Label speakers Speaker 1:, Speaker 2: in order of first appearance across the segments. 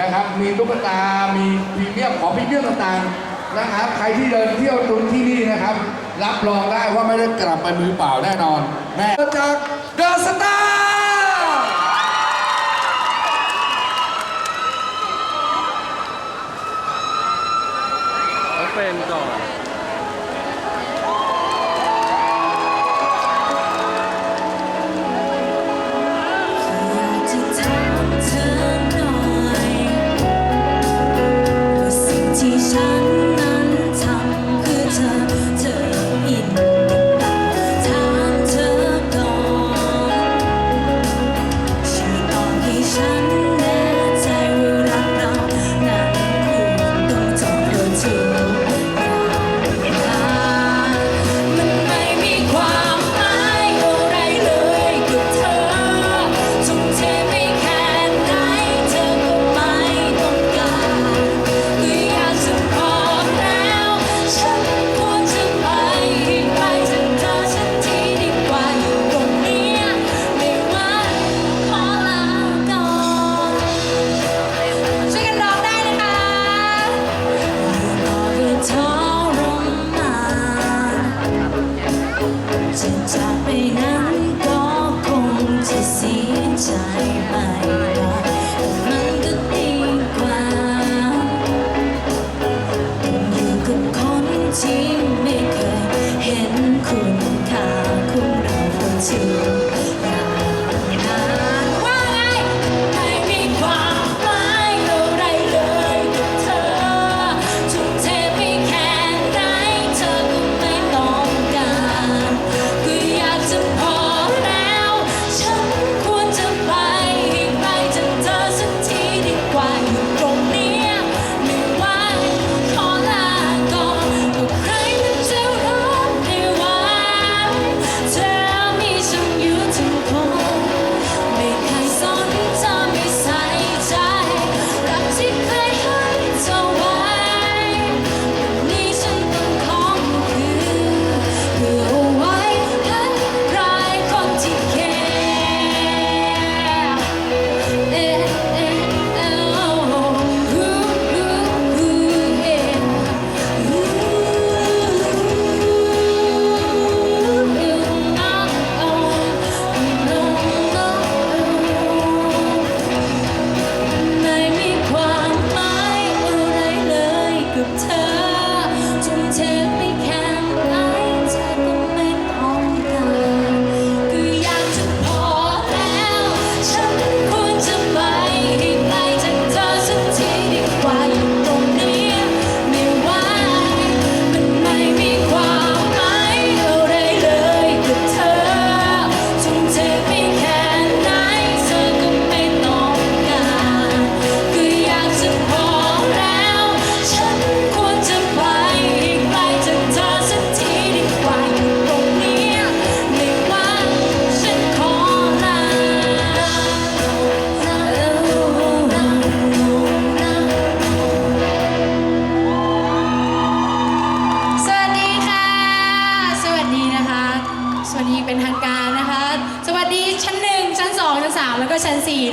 Speaker 1: นะครับ มีตุ๊กตา มีพรีเมียมของพรีเมียมต่างๆนะครับ ใครที่เดินเที่ยวตุนที่นี่นะครับ รับรองได้ว่าไม่ได้กลับไปมือเปล่าแน่นอนแม่จากเดอะสตาร์
Speaker 2: เป็
Speaker 3: นก่อน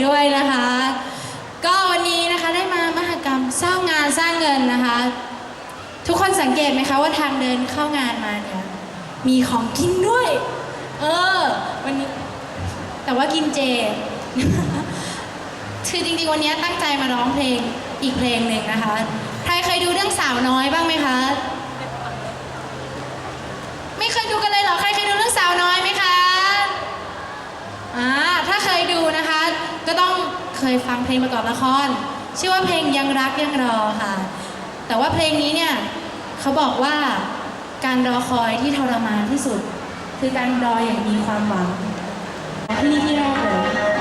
Speaker 3: ด้วยนะคะ ก็วันนี้นะคะได้มามหกรรมสร้า
Speaker 4: งงานสร้างเงินนะคะ ทุกคนสังเกตไหมคะว่าทางเดินเข้างานมาเนี่ยมีของกินด้วย เออ วันนี้ แต่ว่ากินเจคือจริงๆวันนี้ตั้งใจมาร้องเพลงอีกเพลงหนึ่งนะคะ ใครเคยดูเรื่องสาวน้อยบ้างไหมคะ คยฟังเพลงประกอบละคร ชื่อว่าเพลงยังรักยังรอค่ะ แต่ว่าเพลงนี้เนี่ยเขาบอกว่าการรอคอยที่ทรมานที่สุด คือการรออย่างมีความหวังที่นี่ที่แรกเลย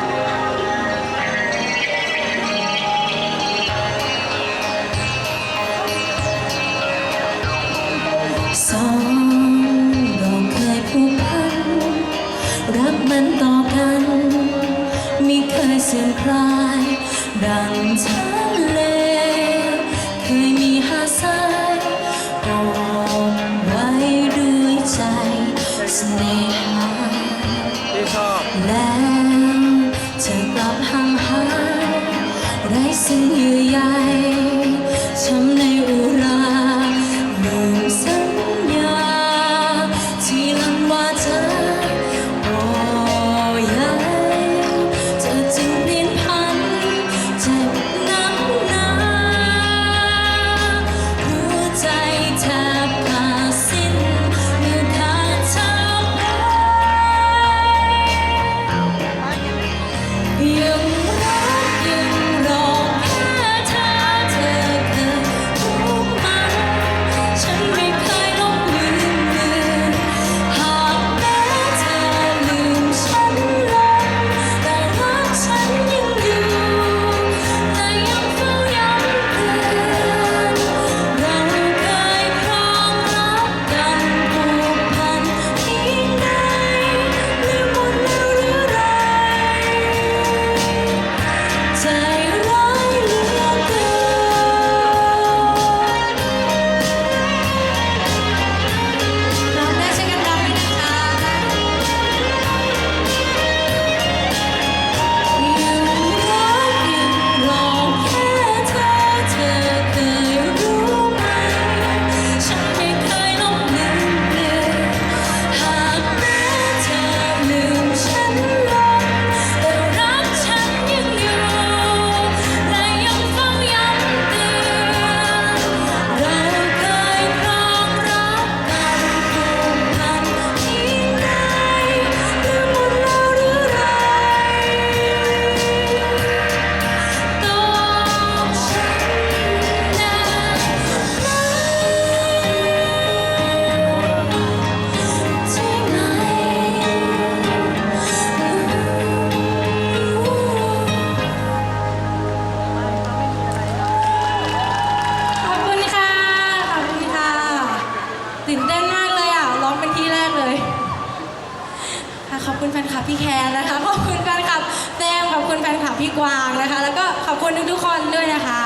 Speaker 3: พี่แค
Speaker 5: นนะคะ
Speaker 3: ขอบคุณแฟนคลับแต้มขอบคุณแฟนคลับพี่กวางนะคะ แล้วก็ขอบคุณทุกๆคนด้วยนะคะ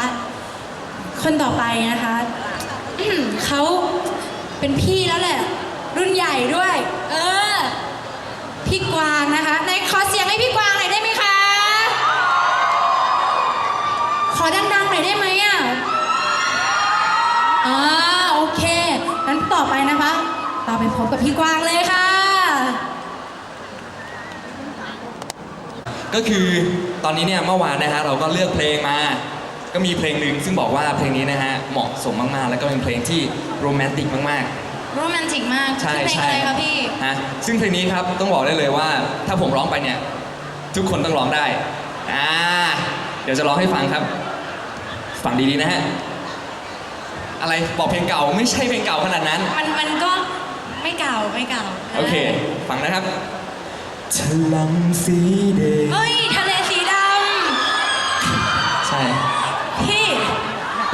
Speaker 3: คนต่อไปนะคะ เขาเป็นพี่แล้วแหละ รุ่นใหญ่ด้วย เออ พี่กวางนะคะในขอเสียงให้พี่กวางหน่อยได้ไหมคะ ขอดังๆหน่อยได้ไหมอะอ่าโอเคงั้นต่อไปนะคะ เราไปพบกับพี่กวางเลยค่ะ
Speaker 6: ก็คือตอนนี้เนี่ยเมื่อวานนะฮะเราก็เลือกเพลงมา ก็มีเพลงหนึ่งซึ่งบอกว่าเพลงนี้นะฮะเหมาะสมมากๆ แล้วก็เป็นเพลงที่โรแมนติกมาก
Speaker 3: โรแมนติกมาก
Speaker 6: ๆใช่
Speaker 3: ชื่อเพลง
Speaker 6: ใช่
Speaker 3: อะไรคะพี่
Speaker 6: ฮะซึ่งเพลงนี้ครับต้องบอกได้เลยว่า ถ้าผมร้องไปเนี่ย ทุกคนต้องร้องได้อ่าเดี๋ยวจะร้องให้ฟังครับ ฟังดีๆนะฮะ อะไรบอกเพลงเก่าไม่ใช่เพลงเก่าขนาดนั้น
Speaker 3: มันมันก็ไม่เก่าไม่เก่า
Speaker 6: โอเค ฟังนะครับ ฉลังสีแดง
Speaker 3: เฮ้ยทะเลสีด
Speaker 6: ใช่ำ
Speaker 3: พี่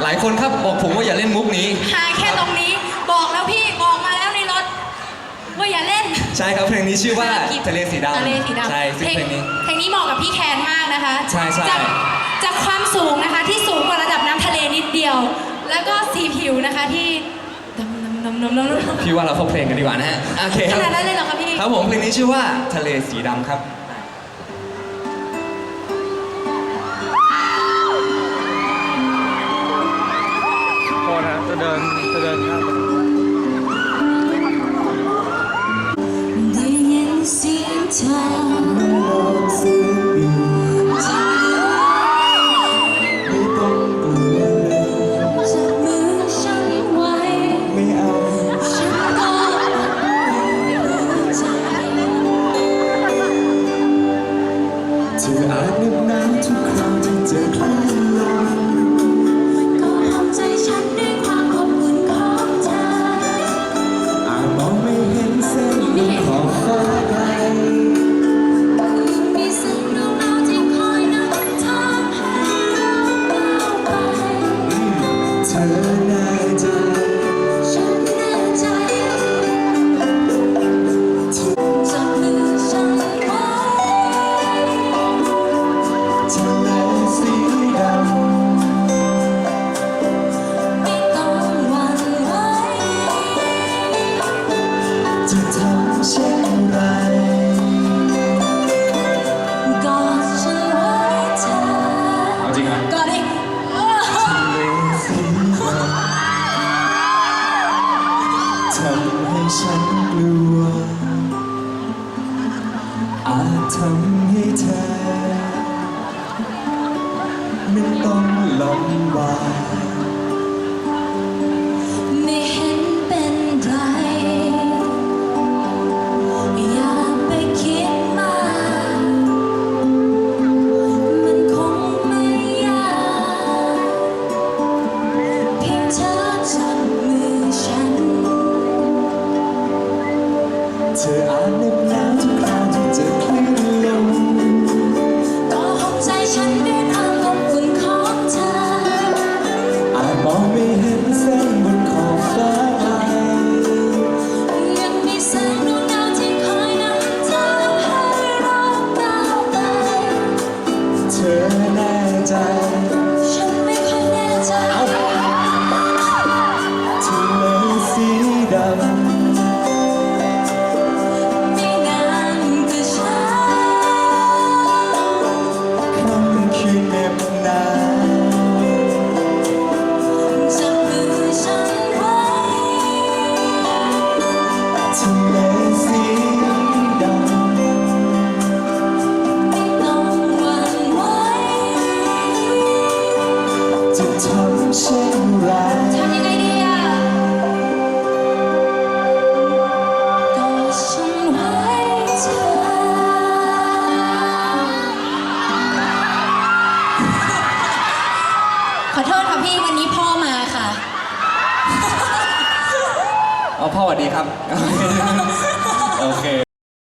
Speaker 6: หลายคนครับบอกผมว่าอย่าเล่นมุกนี้
Speaker 3: หาแค่ตรงนี้ บอกแล้วพี่บอกมาแล้วในรถ ว่าอย่าเล่น
Speaker 6: ใช่ครับเพลงนี้ชื่อว่าทะเลสีดำ
Speaker 3: ทะเลสีดำ
Speaker 6: ใช่ซึ่งเพลงนี้
Speaker 3: เพลงนี้เหมาะกับพี่แคนมากนะคะ
Speaker 6: ใช่ใช่
Speaker 3: จากจากความสูงนะคะที่สูงกว่าระดับน้ำทะเลนิดเดียว แล้วก็สีผิวนะคะที่ดำ ดำดำดำดำดำ
Speaker 6: พี่ว่าเราเข้าเพลงกันดีกว่านะฮะโอเคค
Speaker 3: ข
Speaker 6: รับ
Speaker 3: นาดนั้นเลยเหรอคะพี่
Speaker 6: ครับผมเพลงนี้ชื่อว่าทะเลสีดำครับ
Speaker 4: โทษนะจะเดินจะเดินข้ามไป
Speaker 5: ได้ยินเสียงเธอ ทำให้
Speaker 3: เธอ
Speaker 5: ทำ
Speaker 3: ยัง
Speaker 5: ไง
Speaker 3: ดีอะกอ
Speaker 5: ด
Speaker 3: ฉันไว้เธอ ขอโทษค่ะพี่วันนี้พ่อมาค่ะ
Speaker 6: อ๋พ่อสวัสดีครับ